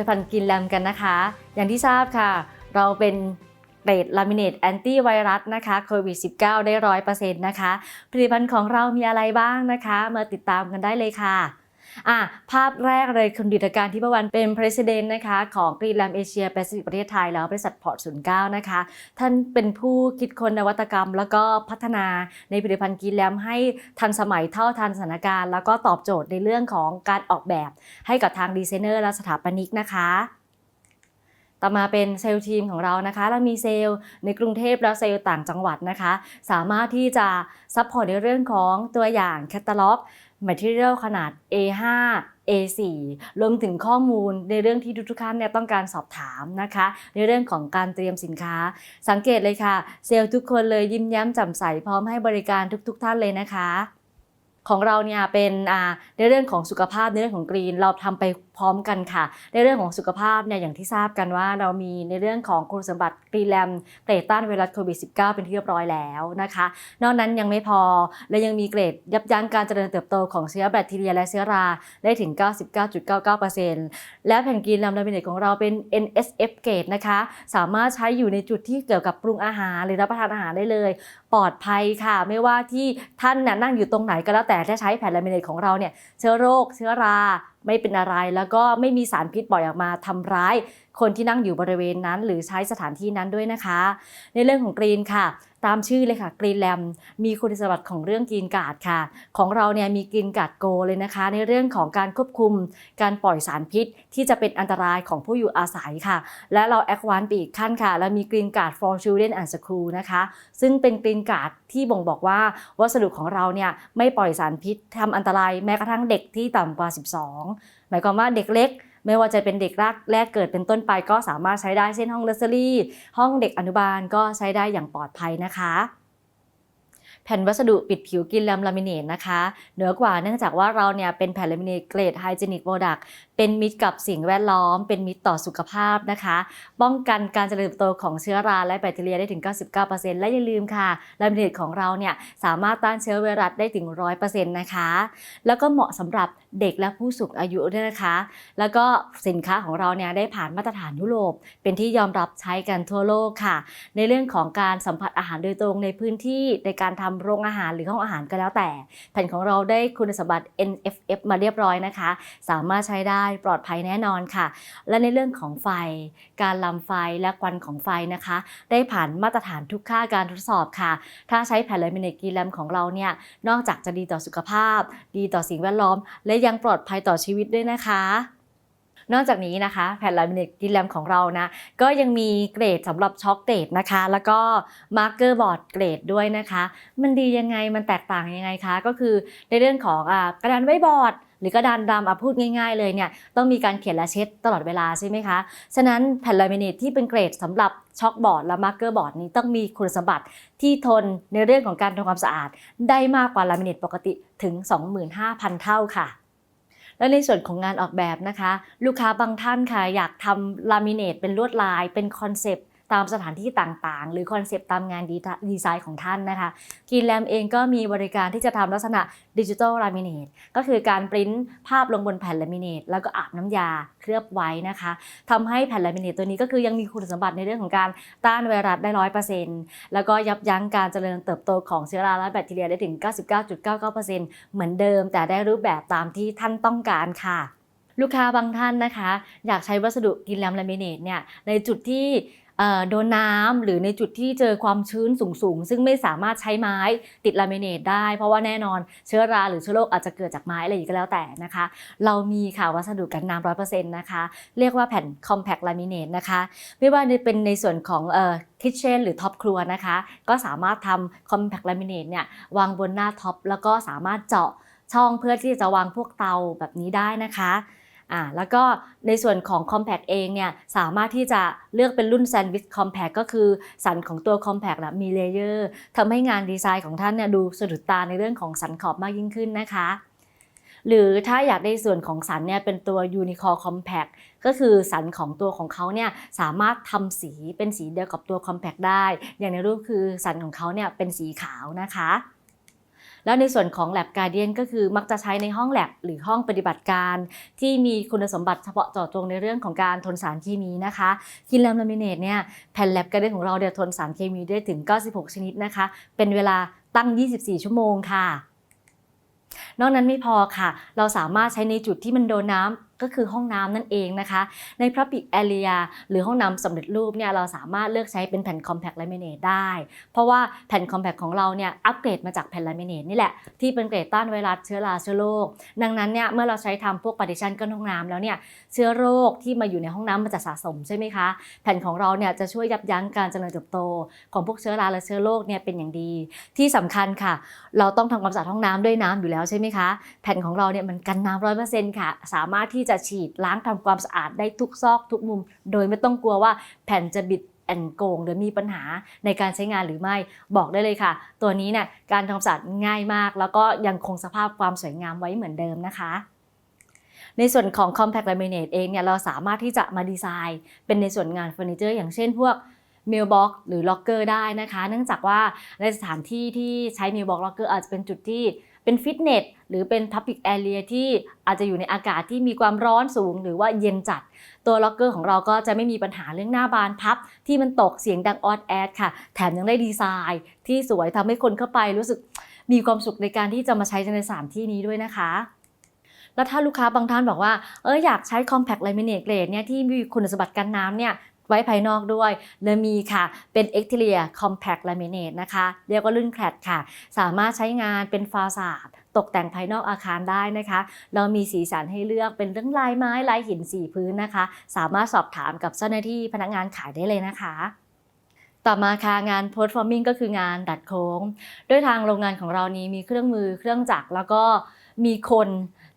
ผลิตภัณฑ์กินแลมกันนะคะ อย่างที่ทราบค่ะ เราเป็นเกรดลามิเนตแอนตี้ไวรัสนะคะโควิด -19 ได้ร้อยเปอร์เซ็นต์นะคะ ผลิตภัณฑ์ของเรามีอะไรบ้างนะคะ มาติดตามกันได้เลยค่ะ อะภาพแรกเลยคุณดิตการที่ประวันเป็น President นะคะของกรีนแลมเอเชียแปซิฟิกประเทศไทยแล้วบริษัทพอร์ตศูนย์เนะคะ ท่านเป็นผู้คิดค้นนวัตกรรม แล้วก็พัฒนาในผลิตภัณฑ์กรีนแลมให้ทันสมัยเท่าทันสถานการณ์ แล้วก็ตอบโจทย์ในเรื่องของการออกแบบให้กับทางดีไซเนอร์และสถาปนิกนะคะต่อมาเป็นเซลล์ทีมของเรานะคะ เรามีเซลล์ในกรุงเทพและเซลล์ต่างจังหวัดนะคะ สามารถที่จะซัพพอร์ตในเรื่องของตัวอย่างแคตตาล็อก Material ขนาด A5 A4 รวมถึงข้อมูลในเรื่องที่ทุกๆท่านเนี่ยต้องการสอบถามนะคะ ในเรื่องของการเตรียมสินค้า สังเกตเลยค่ะ เซลล์ทุกคนเลยยิ้มแย้มแจ่มใสพร้อมให้บริการทุกๆท่านเลยนะคะ ของเราเนี่ยเป็นในเรื่องของสุขภาพในเรื่องของกรีนเราทำไป ร้อมกันค่ะ ในเรื่องของสุขภาพเนี่ยอย่างที่ทราบกันว่าเรามีในเรื่องของคุณสมบัติกรีแลมเกรดต้านไวรัสโควิด -19 เป็นที่เรียบร้อยแล้วนะคะ นอกนั้นยังไม่พอและยังมีเกรดยับยั้งการเจริญเติบโตของเชื้อแบคทีเรียและเชื้อราได้ถึง 99.99%และแผ่นกรีแลมลามิเนตของเราเป็น NSF เกรดนะคะ สามารถใช้อยู่ในจุดที่เกี่ยวกับปรุงอาหารหรือรับประทานอาหารได้เลย ปลอดภัยค่ะ ไม่ว่าที่ท่านน,นั่งอยู่ตรงไหนก็แล้วแต่ถ้าใช้แผ่นลามิเนตของเราเนี่ยเชื้อโรค เชื้อราไม่เป็นอะไรแล้วก็ไม่มีสารพิษปล่อยออกมาทำร้ายคนที่นั่งอยู่บริเวณนั้น หรือใช้สถานที่นั้นด้วยนะคะ ในเรื่องของกรีนค่ะตามชื่อเลยค่ะกรีนแลมมีคุณสมบัติของเรื่องกรีนการ์ดค่ะ ของเราเนี่ยมีกรีนการ์ดโกเลยนะคะ ในเรื่องของการควบคุมการปล่อยสารพิษ ที่จะเป็นอันตรายของผู้อยู่อาศัยค่ะ และเราแอดวานซ์ไปอีกขั้นค่ะและมีกรีนการ์ด for children and school นะคะ ซึ่งเป็นกรีนการ์ดที่บ่งบอกว่าวัสดุของเราเนี่ยไม่ปล่อยสารพิษทำอันตรายแม้กระทั่งเด็กที่ต่ำกว่า 12 หมายความว่าเด็กเล็ก ไม่ว่าจะเป็นเด็กรักแรกเกิดเป็นต้นไปก็สามารถใช้ได้เช่นห้องเลสเซอรี่ห้องเด็กอนุบาลก็ใช้ได้อย่างปลอดภัยนะคะ แผ่นวัสดุปิดผิวกินลมลามิเนตนะคะ เหนือกว่าเนื่องจากว่าเราเนี่ยเป็นแผ่นลามิเนตเกรดไฮเจนิกโปรดักต์เป็นมิตรกับสิ่งแวดล้อม เป็นมิตรต่อสุขภาพนะคะ ป้องกันการเจริญเติบโตของเชื้อราและแบคทีเรียได้ถึง 99%และอย่าลืมค่ะลามิเนตของเราเนี่ยสามารถต้านเชื้อไวรัสได้ถึง 100%นะคะ แล้วก็เหมาะสำหรับเด็กและผู้สูงอายุด้วยนะคะ แล้วก็สินค้าของเราเนี่ยได้ผ่านมาตรฐานยุโรป เป็นที่ยอมรับใช้กันทั่วโลกค่ะ ในเรื่องของการสัมผัสอาหารโดยตรงในพื้นที่ในการทำโรงอาหารหรือห้องอาหารก็แล้วแต่ แผ่นของเราได้คุณสมบัติ NFF มาเรียบร้อยนะคะ สามารถใช้ได้ปลอดภัยแน่นอนค่ะ และในเรื่องของไฟ การลำไฟและควันของไฟนะคะ ได้ผ่านมาตรฐานทุกค่าการทดสอบค่ะ ถ้าใช้แผ่นลามิเนตกีแลมของเราเนี่ยนอกจากจะดีต่อสุขภาพ ดีต่อสิ่งแวดล้อม และยังปลอดภัยต่อชีวิตด้วยนะคะ นอกจากนี้นะคะแผ่นลามิเนตกินแลมของเรานะก็ยังมีเกรดสำหรับช็อคเกรดนะคะ แล้วก็มาร์กเกอร์บอร์ดเกรดด้วยนะคะ มันดียังไงมันแตกต่างยังไงคะก็คือในเรื่องของอกระดานไว้บอร์ดหรือกระดานดำอะพูดง่ายๆเลยเนี่ยต้องมีการเขียนและเช็ดตลอดเวลาใช่ไหมคะ ฉะนั้นแผ่นลามิเนตที่เป็นเกรดสำหรับช็อกบอร์ดและมาร์กเกอร์บอร์ดนี้ต้องมีคุณสมบัติที่ทนในเรื่องของการทำความสะอาด ได้มากกว่าลามิเนตปกติถึง 25,000 เท่าค่ะ และในส่วนของงานออกแบบนะคะ ลูกค้าบางท่านค่ะอยากทำลามิเนตเป็นลวดลายเป็นคอนเซปต์ ตามสถานที่ต่างๆ หรือคอนเซปต์ตามงานดีไซน์ของท่านนะคะกีนแลมเองก็มีบริการที่จะทำลักษณะดิจิทัลลามิเนตก็คือการปริ้นภาพลงบนแผ่นลามิเนตแล้วก็อาบน้ำยาเคลือบไว้นะคะทำให้แผ่นลามิเนตตัวนี้ก็คือยังมีคุณสมบัติในเรื่องของการต้านไวรัสได้ร้อยเปอร์เซ็นต์แล้วก็ยับยั้งการเจริญเติบโตของเชื้อราและแบคทีเรียได้ถึง 99.99%เหมือนเดิม แต่ได้รูปแบบตามที่ท่านต้องการค่ะ ลูกค้าบางท่านนะคะ อยากใช้วัสดุกินแลมลามิเนตเนี่ยในจุดที่ โดนน้ำหรือในจุดที่เจอความชื้นสูงๆ ซึ่งไม่สามารถใช้ไม้ติดลามิเนตได้ เพราะว่าแน่นอนเชื้อราหรือเชื้อโรคอาจจะเกิดจากไม้อะไรอย่างก็แล้วแต่นะคะ เรามีค่ะวัสดุกันน้ำร้อยเปอร์เซ็นต์นะคะ เรียกว่าแผ่น compact laminate นะคะไม่ว่าจะเป็นในส่วนของเอ่อ kitchen หรือท็อปครัวนะคะ ก็สามารถทำ compact laminate เนี่ยวางบนหน้าท็อปแล้วก็สามารถเจาะช่องเพื่อที่จะวางพวกเตาแบบนี้ได้นะคะ อ่าแล้วก็ในส่วนของ Compact เองเนี่ยสามารถที่จะเลือกเป็นรุ่น Sandwich Compact ก็คือสันของตัว Compact นะมีเลเยอร์ทำให้งานดีไซน์ของท่านเนี่ยดูสะดุดตาในเรื่องของสันขอบมากยิ่งขึ้นนะคะหรือถ้าอยากได้ส่วนของสันเนี่ยเป็นตัว Unicore Compact ก็คือสันของตัวของเขาเนี่ยสามารถทำสีเป็นสีเดียวกับตัว Compact ได้ อย่างในรูปคือสันของเขาเนี่ยเป็นสีขาวนะคะ แล้วในส่วนของ Lab Guardian ก็คือมักจะใช้ในห้อง Lab หรือห้องปฏิบัติการ ที่มีคุณสมบัติเฉพาะเจาะจงในเรื่องของการทนสารเคมีนะคะคินแลมลามิเนตเนี่ยแผ่น Lab Guardian ของเราเดียวทนสารเคมีได้ถึง 96 ชนิดนะคะ เป็นเวลาตั้ง 24 ชั่วโมงค่ะ นอกนั้นไม่พอค่ะ เราสามารถใช้ในจุดที่มันโดนน้ำ ก็คือห้องน้ำนั่นเองนะคะ ใน Public Area หรือห้องน้ำสำเร็จรูปเนี่ยเราสามารถเลือกใช้เป็นแผ่น Compact Laminate ได้ เพราะว่าแผ่น Compact ของเราเนี่ยอัปเกรดมาจากแผ่น Laminate นี่แหละที่เป็นเกรดต้านไวรัสเชื้อราเชื้อโรคดังนั้นเนี่ยเมื่อเราใช้ทำพวก partition กั้นห้องน้ำแล้วเนี่ยเชื้อโรคที่มาอยู่ในห้องน้ำมันจะสะสมใช่ไหมคะ แผ่นของเราเนี่ยจะช่วยยับยั้งการเจริญเติบโต ของพวกเชื้อราและเชื้อโรคเนี่ยเป็นอย่างดี ที่สำคัญค่ะ เราต้องทำความสะอาดห้องน้ำด้วยน้ำอยู่แล้วใช่ไหมคะ แผ่นของเราเนี่ยมันกันน้ำร้อยเปอร์เซ็นต์ค่ะ สามารถที่จะฉีดล้างทำความสะอาดได้ทุกซอกทุกมุม โดยไม่ต้องกลัวว่าแผ่นจะบิดแอนโกงหรือมีปัญหาในการใช้งานหรือไม่บอกได้เลยค่ะ ตัวนี้เนี่ยการทำความสะอาดง่ายมาก แล้วก็ยังคงสภาพความสวยงามไว้เหมือนเดิมนะคะ ในส่วนของ Compact Laminate เองเนี่ยเราสามารถที่จะมาดีไซน์ เป็นในส่วนงานเฟอร์นิเจอร์อย่างเช่นพวก m a i l box หรือ locker ได้นะคะ เนื่องจากว่าในสถานที่ที่ใช้ mail box locker อาจจะเป็นจุดที่ เป็นฟิตเนสหรือเป็น public area ที่อาจจะอยู่ในอากาศที่มีความร้อนสูง หรือว่าเย็นจัด ตัวล็อกเกอร์ของเราก็จะไม่มีปัญหาเรื่องหน้าบานพับ ที่มันตกเสียงดังออดแอดค่ะ แถมยังได้ดีไซน์ ที่สวยทำให้คนเข้าไปรู้สึกมีความสุขในการที่จะมาใช้ในสถานที่นี้ด้วยนะคะแล้วถ้าลูกค้าบางท่านบอกว่า เอออยากใช้ compact laminate grade เนี่ยที่มีคุณสมบัติกันน้ำเนี่ย ไว้ภายนอกด้วยเลมีค่ะ เป็น Exterior Compact Laminate นะคะ เรียกว่ารุ่นแคลดค่ะ สามารถใช้งานเป็นฟาสาดตกแต่งภายนอกอาคารได้นะคะ เรามีสีสันให้เลือกเป็นเรื่องลายไม้ลายหินสีพื้นนะคะ สามารถสอบถามกับเจ้าหน้าที่พนักงานขายได้เลยนะคะต่อมาค่ะงาน post forming ก็คืองานดัดโค้ง ด้วยทางโรงงานของเรานี้มีเครื่องมือเครื่องจักรแล้วก็มีคน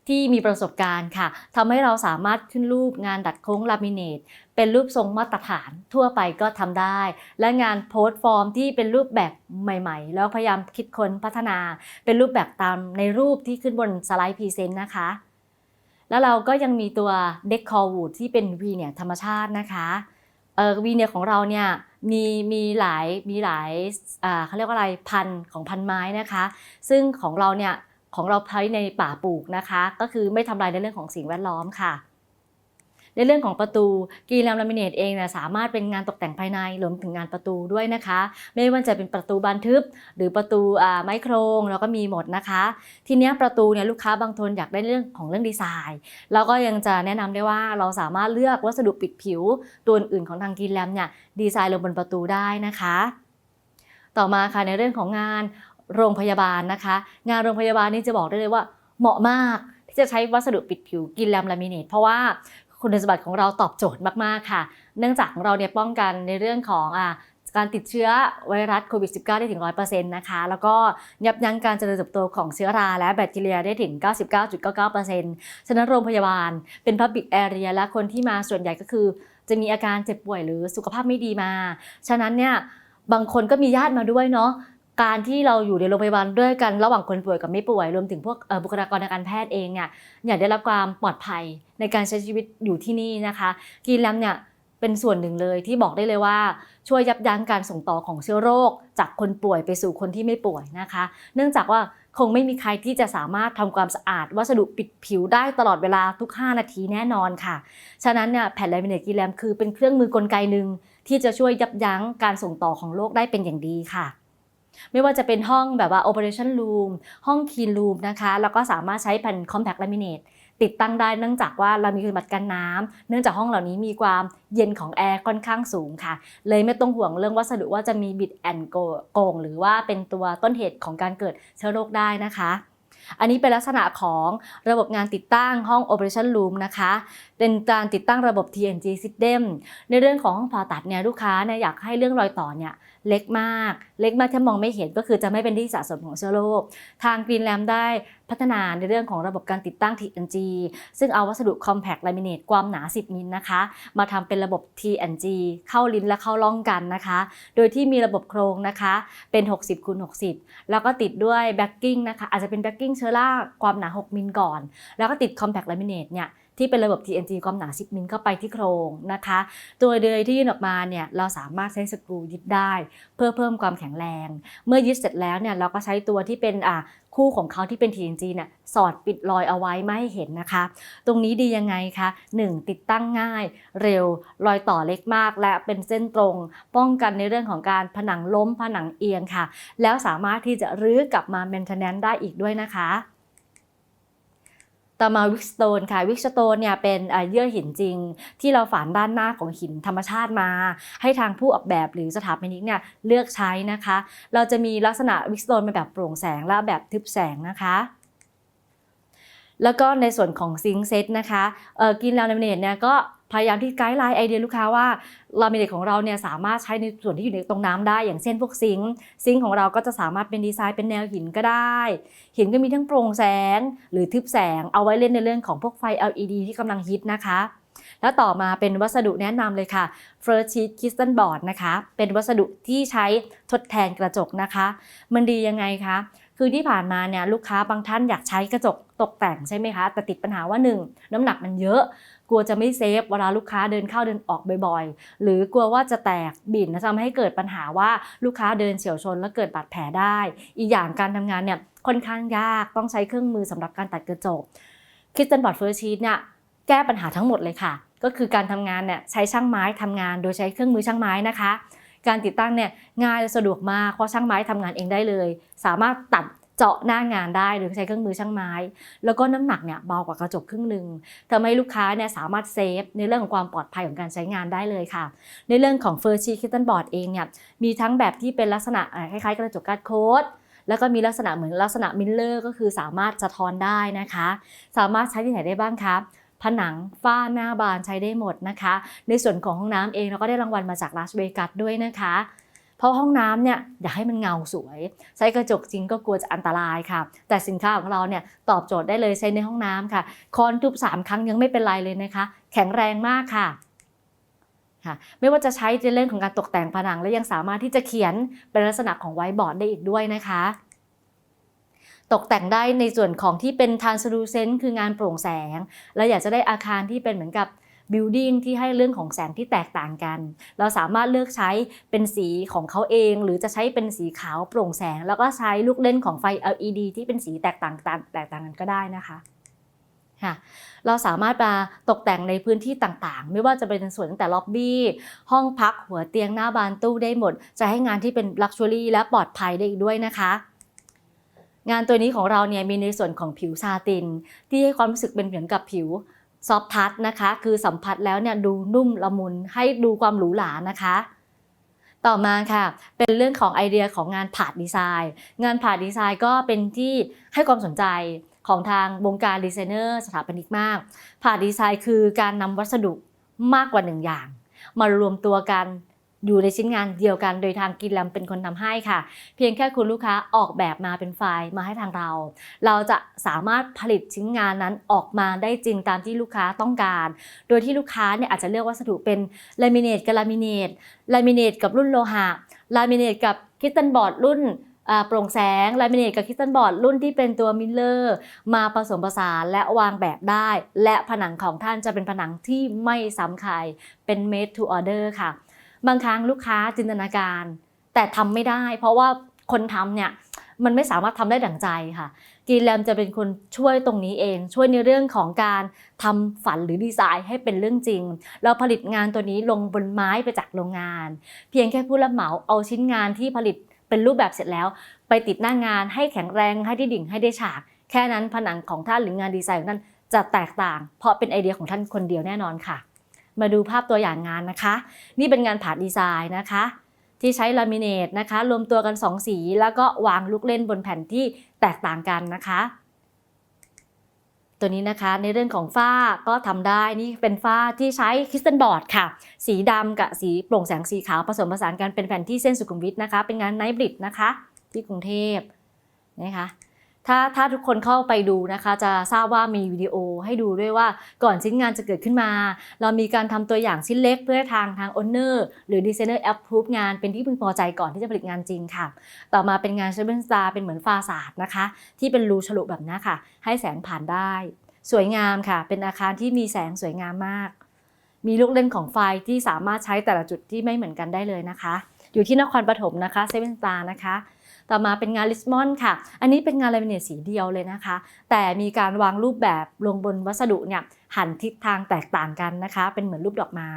ที่มีประสบการณ์ค่ะทำให้เราสามารถขึ้นรูปงานดัดโค้งลามิเนตเป็นรูปทรงมาตรฐานทั่วไปก็ทำได้ และงานโพสต์ฟอร์มที่เป็นรูปแบบใหม่ๆ แล้วพยายามคิดค้นพัฒนา เป็นรูปแบบตามในรูปที่ขึ้นบนสไลด์พรีเซนต์นะคะ แล้วเราก็ยังมีตัวเด็กคอวูดที่เป็นวีเนี่ยธรรมชาตินะคะเออวีเนี่ยของเราเนี่ยมีมีหลายมีหลายเขาเรียกว่าอะไรพันของพันไม้นะคะ ซึ่งของเราเนี่ย ของเราใช้ในป่าปลูกนะคะ ก็คือไม่ทำลายในเรื่องของสิ่งแวดล้อมค่ะในเรื่องของประตูกีแลมลามิเนตเองเนี่ยสามารถเป็นงานตกแต่งภายในรวมถึงงานประตูด้วยนะคะ ไม่ว่าจะเป็นประตูบานทึบ หรือประตูไม้โครงเราก็มีหมดนะคะ ทีนี้ประตูเนี่ยลูกค้าบางทนอยากได้เรื่องของเรื่องดีไซน์เราก็ยังจะแนะนำได้ว่าเราสามารถเลือกวัสดุปิดผิว ตัวอื่นของทางกีแลมเนี่ยดีไซน์ลงบนประตูได้นะคะ ต่อมาค่ะในเรื่องของงาน โรงพยาบาลนะคะ งานโรงพยาบาลนี่จะบอกได้เลยว่า เหมาะมากที่จะใช้วัสดุปิดผิวกินแลมลามิเนตเพราะว่าคุณสมบัติของเราตอบโจทย์มาก ๆ ค่ะ เนื่องจากเราเนี่ยป้องกันในเรื่องของอ่าการติดเชื้อไวรัสโควิด -19 ได้ถึง 100%นะคะ แล้วก็ยับยั้งการเจริญเติบโตของเชื้อราและแบคทีเรียได้ถึง 99.99%ฉะนั้นโรงพยาบาลเป็น Public Area และคนที่มาส่วนใหญ่ก็คือ จะมีอาการเจ็บป่วยหรือสุขภาพไม่ดีมา ฉะนั้นเนี่ยบางคนก็มีญาติมาด้วยเนาะ การที่เราอยู่ในโรงพยาบาลด้วยกันระหว่างคนป่วยกับไม่ป่วย รวมถึงพวกบุคลากรทางการแพทย์เองเนี่ยอยากได้รับความปลอดภัยในการใช้ชีวิตอยู่ที่นี่นะคะกีนแลมเนี่ยเป็นส่วนหนึ่งเลยที่บอกได้เลยว่า ช่วยยับยั้งการส่งต่อของเชื้อโรค จากคนป่วยไปสู่คนที่ไม่ป่วยนะคะ เนื่องจากว่าคงไม่มีใครที่จะสามารถทำความสะอาด วัสดุปิดผิวได้ตลอดเวลาทุก 5 นาทีแน่นอนค่ะ ฉะนั้นเนี่ยแผ่นลามิเนตกีแลมคือเป็นเครื่องมือกลไกหนึ่งที่จะช่วยยับยั้งการส่งต่อของโรคได้เป็นอย่างดีค่ะ ไม่ว่าจะเป็นห้องแบบว่า operation room ห้อง clean room นะคะ แล้วก็สามารถใช้แผ่น compact laminate ติดตั้งได้เนื่องจากว่าเรามีคุณบัติกันน้ำเนื่องจากห้องเหล่านี้มีความเย็นของแอร์ค่อนข้างสูงค่ะ เลยไม่ต้องห่วงเรื่องวัสดุว่าจะมีบิดแอนโกงหรือว่าเป็นตัวต้นเหตุของการเกิดเชื้อโรคได้นะคะ อันนี้เป็นลักษณะของระบบงานติดตั้งห้อง operation room นะคะ เป็นการติดตั้งระบบ TNG system ในเรื่องของห้องผ่าตัดเนี่ยลูกค้าเนี่ยอยากให้เรื่องรอยต่อเนี่ย เล็กมาก เล็กมากที่มองไม่เห็นก็คือจะไม่เป็นที่สะสมของเชื้อโรค ทาง Greenlam ได้พัฒนาในเรื่องของระบบการติดตั้ง TNG ซึ่งเอาวัสดุ Compact Laminate ความหนา 10 มิลนะคะ มาทำเป็นระบบ TNG เข้าลิ้นและเข้าร่องกันนะคะ โดยที่มีระบบโครงนะคะ เป็น 60คูณ60 แล้วก็ติดด้วยแบ็กกิ้งนะคะ อาจจะเป็นแบ็กกิ้งเชื้อราความหนา 6 มิลก่อน แล้วก็ติด Compact Laminate เนี่ย ที่เป็นระบบ TNT ความหนา 10 มิลเข้าไปที่โครงนะคะ ตัวเดือยที่ยื่นออกมาเนี่ยเราสามารถใช้สกรูยึดได้ เพื่อเพิ่มความแข็งแรง เมื่อยึดเสร็จแล้วเนี่ยเราก็ใช้ตัวที่เป็นอ่าคู่ของเขาที่เป็น TNG เนี่ยสอดปิดรอยเอาไว้ไม่ให้เห็นนะคะ ตรงนี้ดียังไงคะ 1. ติดตั้งง่าย เร็ว รอยต่อเล็กมาก และเป็นเส้นตรง ป้องกันในเรื่องของการผนังล้มผนังเอียงค่ะ แล้วสามารถที่จะรื้อกลับมา maintenance ได้อีกด้วยนะคะ ต่อมาวิกสโตนค่ะวิกสโตนเนี่ยเป็นเยื่อหินจริง ที่เราฝานด้านหน้าของหินธรรมชาติมา ให้ทางผู้ออกแบบหรือสถาปนิกเนี่ยเลือกใช้นะคะ เราจะมีลักษณะวิกสโตนเป็นแบบโปร่งแสงและแบบทึบแสงนะคะแล้วก็ในส่วนของซิงเซตนะคะเออกินลามิเนตเนี่ยก็ พยายามที่ไกด์ไลน์ไอเดียลูกค้าว่าลามิเนตของเราเนี่ยสามารถใช้ในส่วนที่อยู่ในตรงน้ำได้ อย่างเช่นพวกซิงค์ซิงค์ของเราก็จะสามารถเป็นดีไซน์เป็นแนวหินก็ได้ หินก็มีทั้งโปร่งแสง หรือทึบแสงเอาไว้เล่นในเรื่องของพวกไฟ LED ที่กำลังฮิตนะคะแล้วต่อมาเป็นวัสดุแนะนำเลยค่ะ f i r Sheet Crystal Board นะคะ เป็นวัสดุที่ใช้ทดแทนกระจกนะคะ มันดียังไงคะ คือที่ผ่านมาเนี่ยลูกค้าบางท่านอยากใช้กระจกตกแต่งใช่ไหมคะ แต่ติดปัญหาว่า 1. น้ำหนักมันเยอะ ลัวจะไม่เซฟเวลาลูกค้าเดินเข้าเดินออกบ่อยๆ หรือกลัวว่าจะแตกบิ่นและทำให้เกิดปัญหาว่าลูกค้าเดินเฉียวชนแล้วเกิดบาดแผลได้ อีกอย่างการทำงานเนี่ยค่อนข้างยากต้องใช้เครื่องมือสำหรับการตัดกระจกคิสตันบอร์ดเฟอร์ชีตเนี่ยแก้ปัญหาทั้งหมดเลยค่ะ ก็คือการทำงานเนี่ยใช้ช่างไม้ทำงานโดยใช้เครื่องมือช่างไม้นะคะ การติดตั้งเนี่ยง่ายและสะดวกมากเพราะช่างไม้ทำงานเองได้เลย สามารถตัด เจาะหน้างานได้หรือใช้เครื่องมือช่างไม้ แล้วก็น้ำหนักเนี่ยเบากว่ากระจกครึ่งหนึ่งทำให้ลูกค้าเนี่ยสามารถเซฟในเรื่องของความปลอดภัยของการใช้งานได้เลยค่ะ ในเรื่องของเฟอร์ชีคิตตันบอร์ดเองเนี่ยมีทั้งแบบที่เป็นลักษณะคล้ายๆ กระจกการ์ดโค้ดแล้วก็มีลักษณะเหมือนลักษณะมิลเลอร์ก็คือสามารถสะท้อนได้นะคะ สามารถใช้ที่ไหนได้บ้างคะผนังฝ้าหน้าบานใช้ได้หมดนะคะ ในส่วนของห้องน้ำเองเราก็ได้รางวัลมาจากลาสเวกัสด้วยนะคะ เพราะห้องน้ำเนี่ยอยากให้มันเงาสวย ใช้กระจกจริงก็กลัวจะอันตรายค่ะ แต่สินค้าของเราเนี่ยตอบโจทย์ได้เลยใช้ในห้องน้ำค่ะคอนทุบสามครั้งยังไม่เป็นไรเลยนะคะ แข็งแรงมากค่ะค่ะไม่ว่าจะใช้ในเรื่องของการตกแต่งผนัง และยังสามารถที่จะเขียนเป็นลักษณะของไวบอร์ดได้อีกด้วยนะคะ ตกแต่งได้ในส่วนของที่เป็น translucent คืองานโปร่งแสง และอยากจะได้อาคารที่เป็นเหมือนกับ building ที่ให้เรื่องของแสงที่แตกต่างกัน เราสามารถเลือกใช้เป็นสีของเขาเอง หรือจะใช้เป็นสีขาวโปร่งแสง แล้วก็ใช้ลูกเล่นของไฟ LED ที่เป็นสีแตกต่างกันแตกต่างกันก็ได้นะคะค่ะเราสามารถมาตกแต่งในพื้นที่ต่างๆ ไม่ว่าจะเป็นส่วนตั้งแต่ล็อบบี้ ห้องพักหัวเตียงหน้าบานตู้ได้หมด จะให้งานที่เป็นลักชัวรี่และปลอดภัยได้อีกด้วยนะคะ งานตัวนี้ของเราเนี่ยมีในส่วนของผิวซาติน ที่ให้ความรู้สึกเป็นเหมือนกับผิว ซอฟทัชนะคะ คือสัมผัสแล้วเนี่ยดูนุ่มละมุนให้ดูความหรูหรานะคะ ต่อมาค่ะ เป็นเรื่องของไอเดียของงานผาดดีไซน์ งานผาดดีไซน์ก็เป็นที่ให้ความสนใจของทางวงการดีไซเนอร์สถาปนิกมาก ผาดดีไซน์คือการนำวัสดุมากกว่าหนึ่งอย่าง มารวมตัวกัน อยู่ในชิ้นงานเดียวกันโดยทางกินแลมเป็นคนทำให้ค่ะ เพียงแค่คุณลูกค้าออกแบบมาเป็นไฟล์มาให้ทางเรา เราจะสามารถผลิตชิ้นงานนั้นออกมาได้จริงตามที่ลูกค้าต้องการ โดยที่ลูกค้าเนี่ยอาจจะเลือกวัสดุเป็นลามิเนตกับลามิเนตลามิเนตกับรุ่นโลหะลามิเนตกับคิสตันบอร์ดรุ่นโปร่งแสงลามิเนตกับคิสตันบอร์ดรุ่นที่เป็นตัวมิลเลอร์มาผสมผสานและวางแบบได้ และผนังของท่านจะเป็นผนังที่ไม่ซ้ำใครเป็น made to order ค่ะ บางครั้งลูกค้าจินตนาการ แต่ทำไม่ได้ เพราะว่าคนทำเนี่ยมันไม่สามารถทำได้ดั่งใจค่ะกีแรมจะเป็นคนช่วยตรงนี้เอง ช่วยในเรื่องของการทำฝันหรือดีไซน์ให้เป็นเรื่องจริง เราผลิตงานตัวนี้ลงบนไม้ไปจากโรงงาน เพียงแค่ผู้รับเหมาเอาชิ้นงานที่ผลิตเป็นรูปแบบเสร็จแล้ว ไปติดหน้างานให้แข็งแรงให้ได้ดิ่งให้ได้ฉาก แค่นั้นผนังของท่านหรืองานดีไซน์ของท่านจะแตกต่าง เพราะเป็นไอเดียของท่านคนเดียวแน่นอนค่ะ มาดูภาพตัวอย่างงานนะคะ นี่เป็นงานผาดดีไซน์นะคะ ที่ใช้ลามิเนตนะคะ รวมตัวกัน 2 สี แล้วก็วางลูกเล่นบนแผ่นที่แตกต่างกันนะคะ ตัวนี้นะคะในเรื่องของฝ้าก็ทำได้นี่เป็นฝ้าที่ใช้คริสตัลบอร์ดค่ะ สีดำกับสีโปร่งแสงสีขาวผสมผสานกันเป็นแผ่นที่เส้นสุขุมวิทนะคะ เป็นงานไนท์บริดนะคะ ที่กรุงเทพนะคะ ถ้าถ้าทุกคนเข้าไปดูนะคะ จะทราบว่ามีวิดีโอให้ดูด้วยว่าก่อนชิ้นงานจะเกิดขึ้นมา เรามีการทำตัวอย่างชิ้นเล็กเพื่อทางทางโอนเนอร์หรือดีไซเนอร์แอปพูฟงานเป็นที่พึงพอใจก่อนที่จะผลิตงานจริงค่ะ ต่อมาเป็นงานเชเบนสตาร์เป็นเหมือนฟาสาดนะคะ ที่เป็นรูฉลุแบบนี้ค่ะ ให้แสงผ่านได้ สวยงามค่ะ เป็นอาคารที่มีแสงสวยงามมาก มีลูกเล่นของไฟที่สามารถใช้แต่ละจุดที่ไม่เหมือนกันได้เลยนะคะ อยู่ที่นครปฐมนะคะเซเว่นสตาร์นะคะ ต่อมาเป็นงานลิสมอนค่ะ อันนี้เป็นงานลามิเนตสีเดียวเลยนะคะ แต่มีการวางรูปแบบลงบนวัสดุเนี่ยหันทิศทางแตกต่างกันนะคะ เป็นเหมือนรูปดอกไม้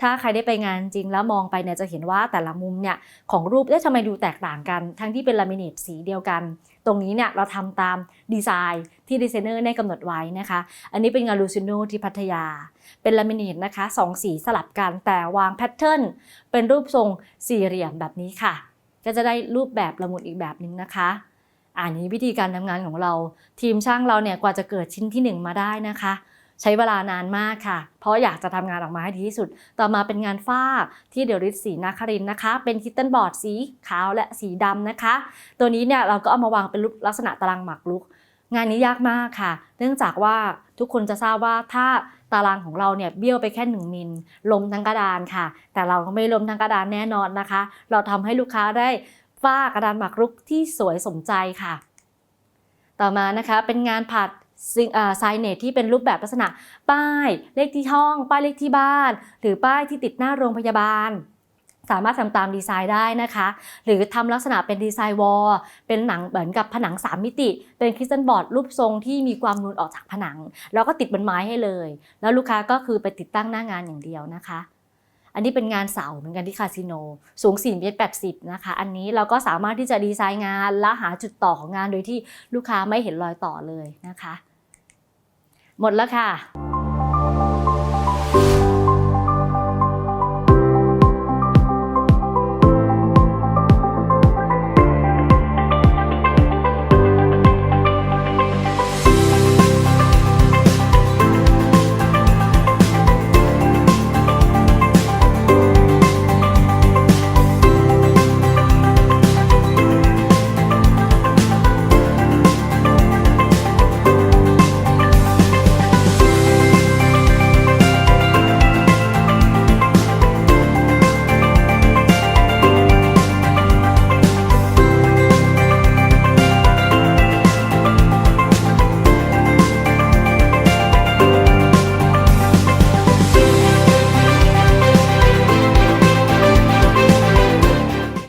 ถ้าใครได้ไปงานจริงแล้วมองไปเนี่ยจะเห็นว่าแต่ละมุมเนี่ยของรูปเอ๊ะทำไมดูแตกต่างกัน ทั้งที่เป็นลามิเนตสีเดียวกัน ตรงนี้เนี่ยเราทำตามดีไซน์ที่ดีไซเนอร์ได้กำหนดไว้นะคะ อันนี้เป็นงานลูซิโนที่พัทยา เป็นลามิเนตนะคะสองสีสลับกันแต่วางแพทเทิร์นเป็นรูปทรงสี่เหลี่ยมแบบนี้ค่ะ ก็จะได้รูปแบบละมุนอีกแบบหนึ่งนะคะอันนี้วิธีการทำงานของเรา ทีมช่างเราเนี่ยกว่าจะเกิดชิ้นที่หนึ่งมาได้นะคะ ใช้เวลานานมากค่ะ เพราะอยากจะทำงานออกมาให้ดีที่สุด ต่อมาเป็นงานฝ้าที่เดริสสีนาคารินนะคะ เป็นคิตเตันบอร์ดสีขาวและสีดำนะคะ ตัวนี้เนี่ยเราก็เอามาวางเป็นรูปลักษณะตารางหมากรุก งานนี้ยากมากค่ะ เนื่องจากว่าทุกคนจะทราบว่าถ้า ตารางของเราเนี่ยเบี้ยวไปแค่ 1 มิลลมทั้งกระดานค่ะ แต่เราก็ไม่ลมทั้งกระดานแน่นอนนะคะ เราทำให้ลูกค้าได้ฝ้ากระดานหมากรุกที่สวยสมใจค่ะ ต่อมานะคะเป็นงานผัดไซเนตที่เป็นรูปแบบลักษณะ ป้ายเลขที่ห้อง ป้ายเลขที่บ้าน หรือป้ายที่ติดหน้าโรงพยาบาล สามารถทำตามดีไซน์ได้นะคะ หรือทำลักษณะเป็นดีไซน์วอลเป็นหนังเหมือนกับผนัง 3 มิติ เป็นคริสตัลบอร์ดรูปทรงที่มีความนูนออกจากผนัง แล้วก็ติดบนไม้ให้เลย แล้วลูกค้าก็คือไปติดตั้งหน้างานอย่างเดียวนะคะอันนี้เป็นงานเสาเหมือนกันที่คาสิโน สูง4เมตร80 นะคะ อันนี้เราก็สามารถที่จะดีไซน์งานและหาจุดต่อของงานโดยที่ลูกค้าไม่เห็นรอยต่อเลยนะคะ หมดแล้วค่ะ